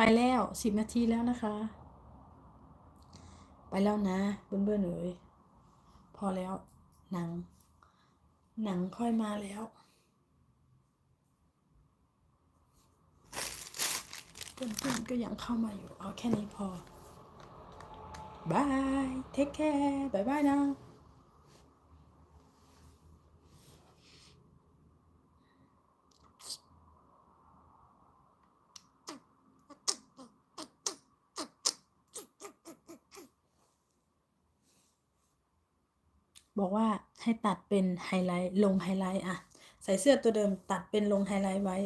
ไปแล้วสิบนาทีแล้วนะคะ ไปแล้วนะเพื่อนๆเอ๋ยพอแล้วหนัง หนังค่อยมาแล้วเพื่อนๆก็ยังเข้ามาอยู่ เอาแค่นี้พอ บาย เทคแคร์บายบายนะ บอกว่าให้ตัดเป็นไฮไลท์ลงไฮไลท์อะใส่เสื้อตัวเดิมตัดเป็นลงไฮไลท์ไว้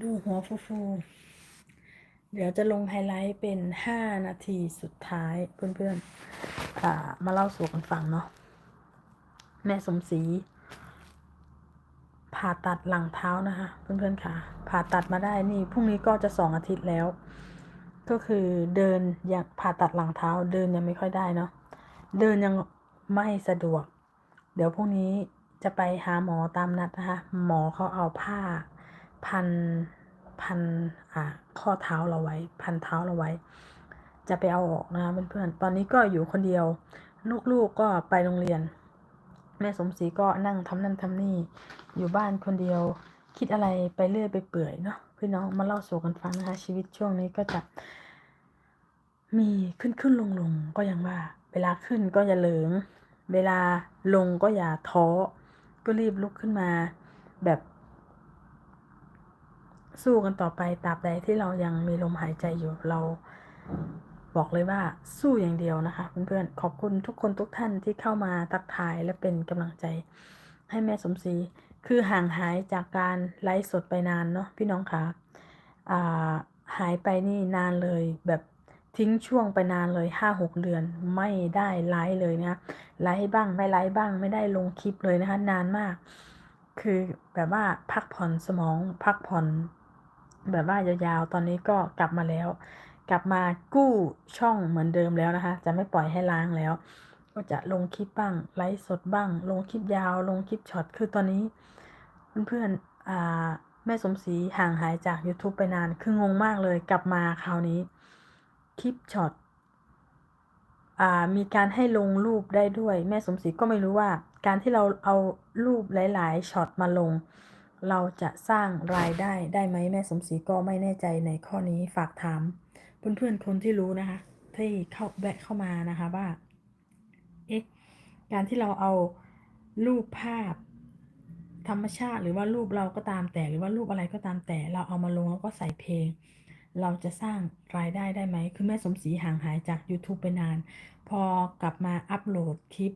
ดูหัวฟูฟูๆเดี๋ยวจะลงไฮไลท์เป็น5นาทีสุดท้ายเพื่อนๆอ่ามาเล่าสู่กันฟังเนาะแม่สมศรีผ่าตัดหลังเท้านะคะ เพื่อนๆค่ะ ผ่าตัดมาได้นี่พรุ่งนี้ก็จะสองอาทิตย์แล้ว ก็คือเดินยังผ่าตัดหลังเท้าเดินยังไม่ค่อยได้เนาะเดินยัง ไม่สะดวก เดี๋ยวพรุ่งนี้จะไปหาหมอตามนัดนะคะ หมอเขาเอาผ้า พันพันอ่าข้อเท้าเราไว้ พันเท้าเราไว้ จะไปเอาออกนะคะเพื่อนๆตอนนี้ก็อยู่คนเดียว ลูกๆก็ไปโรงเรียน แม่สมศรีก็นั่งทำนั่นทำนี่ อยู่บ้านคนเดียว คิดอะไรไปเรื่อยไปเปื่อยเนาะพี่น้องมาเล่าสู่กันฟังนะคะ ชีวิตช่วงนี้ก็จะ มีขึ้นขึ้นลงลงก็ยังว่า เวลาขึ้นก็อย่าเหลิง เวลาลงก็อย่าท้อ ก็รีบลุกขึ้นมา แบบ สู้กันต่อไปตราบใดที่เรายังมีลมหายใจอยู่เราบอกเลยว่าสู้อย่างเดียวนะคะเพื่อนๆขอบคุณทุกคนทุกท่านที่เข้ามาทักทายและเป็นกำลังใจ ให้แม่สมศรีคือห่างหายจากการไลฟ์สดไปนานเนาะพี่น้องคะอ่าหายไปนี่นานเลยแบบ ทิ้งช่วงไปนานเลยห้าหกเดือนไม่ได้ไลฟ์เลยนะคะไลฟ์บ้างไม่ไลฟ์บ้างไม่ได้ลงคลิปเลยนะคะนานมาก คือแบบว่าพักผ่อนสมองพักผ่อน แบบว่ายาวๆตอนนี้ก็กลับมาแล้ว กลับมากู้ช่องเหมือนเดิมแล้วนะคะ จะไม่ปล่อยให้ล้างแล้ว ก็จะลงคลิปบ้างไลฟ์สดบ้าง ลงคลิปยาว ลงคลิปช็อตคือตอนนี้เพื่อนๆอ่าแม่สมศรีห่างหายจาก YouTube ไปนานคืองงมากเลยกลับมาคราวนี้ คลิปช็อตมีการให้ลงรูปได้ด้วย แม่สมศรีก็ไม่รู้ว่า การที่เราเอารูปหลาย ๆช็อตมาลง เราจะสร้างรายได้ได้ไหมแม่สมศรีก็ไม่แน่ใจในข้อนี้ฝากถามเพื่อนๆคนที่รู้นะคะ ที่เข้าแวะเข้ามานะคะว่าเอ๊ะการที่เราเอารูปภาพธรรมชาติหรือว่ารูปเราก็ตามแต่หรือว่ารูปอะไรก็ตามแต่ เราเอามาลงแล้วก็ใส่เพลง เราจะสร้างรายได้ได้ไหม คือแม่สมศรีห่างหายจาก YouTube ไปนาน พอกลับมาอัปโหลดคลิป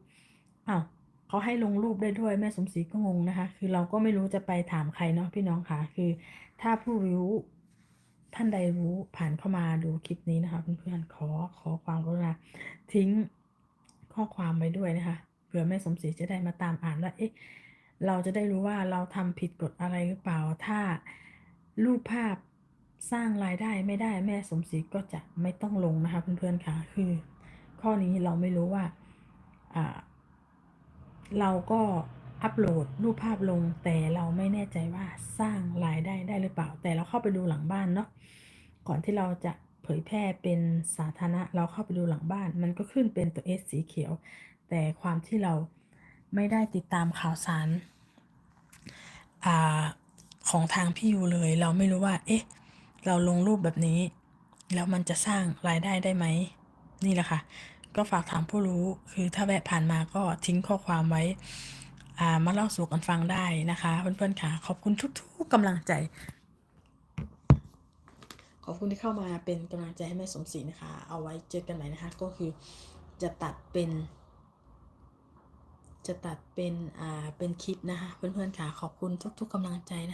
อ้าวเขาให้ลงรูปได้ด้วยแม่สมศรีก็งงนะคะ คือเราก็ไม่รู้จะไปถามใครเนาะพี่น้องค่ะ คือถ้าผู้รู้ท่านใดรู้ผ่านเข้ามาดูคลิปนี้นะคะเพื่อนๆขอขอความกรุณาทิ้งข้อความไว้ด้วยนะคะเผื่อแม่สมศรีจะได้มาตามอ่านว่าเอ๊ะเราจะได้รู้ว่าเราทำผิดกฎอะไรหรือเปล่า ถ้ารูปภาพ สร้างรายได้ไม่ได้แม่สมศรีก็จะไม่ต้องลงนะคะเพื่อนๆค่ะคือ ข้อนี้เราไม่รู้ว่าเราก็อัปโหลดรูปภาพลง แต่เราไม่แน่ใจว่าสร้างรายได้ได้หรือเปล่า แต่เราเข้าไปดูหลังบ้านเนาะก่อนที่เราจะเผยแพร่เป็นสาธารณะเราเข้าไปดูหลังบ้าน มันก็ขึ้นเป็นตัว S สีเขียว แต่ความที่เราไม่ได้ติดตามข่าวสารอของทางพี่ยูเลย เราไม่รู้ว่า เอ๊ะ เราลงรูปแบบนี้ แล้วมันจะสร้างรายได้ได้ไหม นี่แหละค่ะ ก็ฝากถามผู้รู้คือถ้าแวะผ่านมาก็ทิ้งข้อความไว้อ่ามาเล่าสู่กันฟังได้นะคะ เพื่อนๆค่ะ ขอบคุณทุกๆกำลังใจ ขอบคุณที่เข้ามาเป็นกำลังใจให้แม่สมศรีนะคะ เอาไว้เจอกันใหม่นะคะ ก็คือจะตัดเป็น จะตัดเป็นอ่าเป็นคลิปนะคะ เพื่อนๆค่ะ ขอบคุณทุกๆกำลังใจนะ